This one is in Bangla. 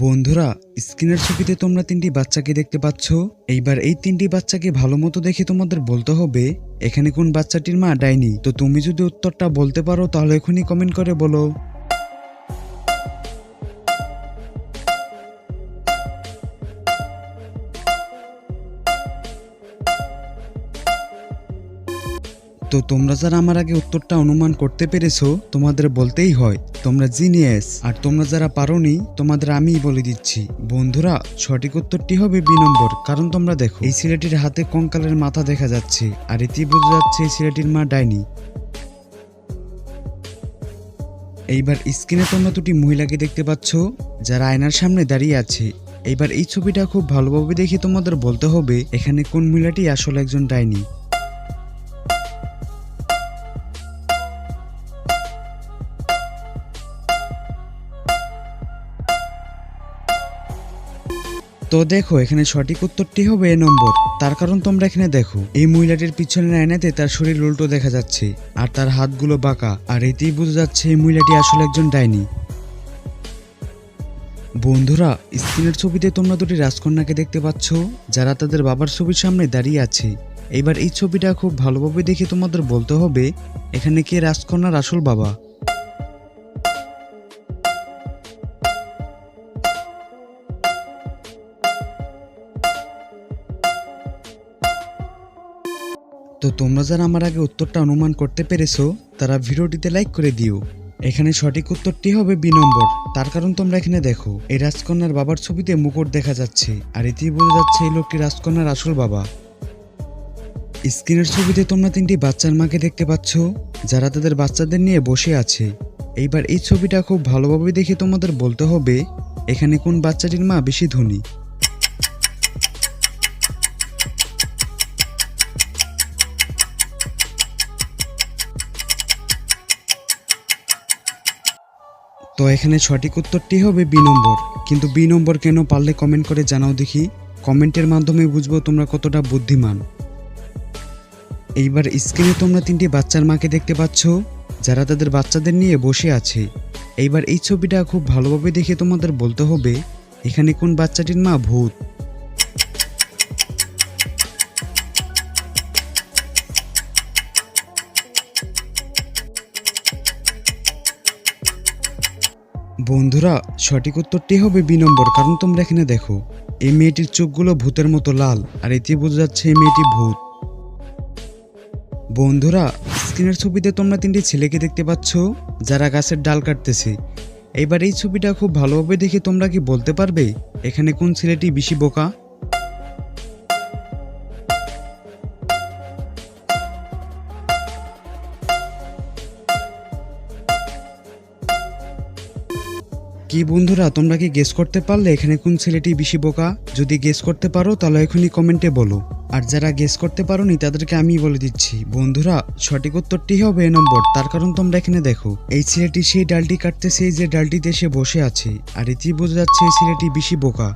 বন্ধুরা, স্ক্রিনের ছবিতে তোমরা তিনটি বাচ্চাকে দেখতে পাচ্ছ। এইবার এই তিনটি বাচ্চাকে ভালো মতো দেখে তোমাদের বলতে হবে, এখানে কোন বাচ্চাটির মা ডাইনি। তো তুমি যদি উত্তরটা বলতে পারো, তাহলে এখনই কমেন্ট করে বলো। তো তোমরা যারা আমার আগে উত্তরটা অনুমান করতে পেরেছ, তোমাদের বলতেই হয়, তোমরা জিনিয়াস। আর তোমরা যারা পারোনি, তোমাদের আমিই বলে দিচ্ছি। বন্ধুরা, সঠিক উত্তরটি হবে বি নম্বর, কারণ তোমরা দেখো, এই ছেলেটির হাতে কঙ্কালের মাথা দেখা যাচ্ছে, আর এটি বোঝা যাচ্ছে এই ছেলেটির মা ডাইনি। এইবার স্ক্রিনে তোমরা দুটি মহিলাকে দেখতে পাচ্ছ, যারা আয়নার সামনে দাঁড়িয়ে আছে। এইবার এই ছবিটা খুব ভালোভাবে দেখে তোমাদের বলতে হবে, এখানে কোন মহিলাটি আসলে একজন ডাইনি। তো দেখো, এখানে সঠিক উত্তরটি হবে এ নম্বর। তার কারণ তোমরা এখানে দেখো, এই মহিলাটির পিছনের আয়নাতে তার শরীর উল্টো দেখা যাচ্ছে, আর তার হাতগুলো বাঁকা, আর এতেই বোঝা যাচ্ছে এই মহিলাটি আসলে একজন ডাইনি। বন্ধুরা, স্ক্রিনের ছবিতে তোমরা দুটি রাজকন্যাকে দেখতে পাচ্ছ, যারা তাদের বাবার ছবির সামনে দাঁড়িয়ে আছে। এবার এই ছবিটা খুব ভালোভাবে দেখে তোমাদের বলতে হবে, এখানে কে রাজকন্যার আসল বাবা। তো তোমরা যারা আমার আগে উত্তরটা অনুমান করতে পেরেছ, তারা ভিডিওটিতে লাইক করে দিও। এখানে সঠিক উত্তরটি হবে বি নম্বর। তার কারণ তোমরা এখানে দেখো, এই রাজকন্যার বাবার ছবিতে মুকুট দেখা যাচ্ছে, আর এতেই বোঝা যাচ্ছে এই লোকটি রাজকন্যার আসল বাবা। স্ক্রিনের ছবিতে তোমরা তিনটি বাচ্চার মাকে দেখতে পাচ্ছ, যারা তাদের বাচ্চাদের নিয়ে বসে আছে। এইবার এই ছবিটা খুব ভালোভাবে দেখে তোমাদের বলতে হবে, এখানে কোন বাচ্চাটির মা বেশি ধনী। তো এখানে সঠিক উত্তরটি হবে বি নম্বর। কিন্তু বি নম্বর কেন পারলে কমেন্ট করে জানাও দেখি। কমেন্টের মাধ্যমে বুঝব তোমরা কতটা বুদ্ধিমান। এইবার স্ক্রিনে তোমরা তিনটি বাচ্চার মাকে দেখতে পাচ্ছ, যারা তাদের বাচ্চাদের নিয়ে বসে আছে। এইবার এই ছবিটা খুব ভালোভাবে দেখে তোমাদের বলতে হবে, এখানে কোন বাচ্চাটির মা ভূত? বন্ধুরা, সঠিক উত্তরটি হবে বি নম্বর, কারণ তোমরা এখানে দেখো, এই মেয়েটির চোখগুলো ভূতের মতো লাল, আর এতে বোঝা যাচ্ছে এই মেয়েটি ভূত। বন্ধুরা, স্ক্রিনের ছবিতে তোমরা তিনটি ছেলেকে দেখতে পাচ্ছ, যারা গাছের ডাল কাটতেছে। এবার এই ছবিটা খুব ভালোভাবে দেখে তোমরা কি বলতে পারবে, এখানে কোন ছেলেটি বেশি বোকা? কি বন্ধুরা, তোমরা কি গেস করতে পারলে এখানে কোন ছেলেটি বেশি বোকা? যদি গেস করতে পারো, তাহলে এখনই কমেন্টে বলো। আর যারা গেস করতে পারো নি তাদেরকে আমি বলে দিচ্ছি। বন্ধুরা, সঠিক উত্তরটি হবে এ নম্বর, তার কারণ তোমরা এখানে দেখো। এই ছেলেটি সেই ডালটি কাটতেছে যে ডালটিতে সে বসে আছে, আর এটি বোঝা যাচ্ছে এই ছেলেটি বেশি বোকা।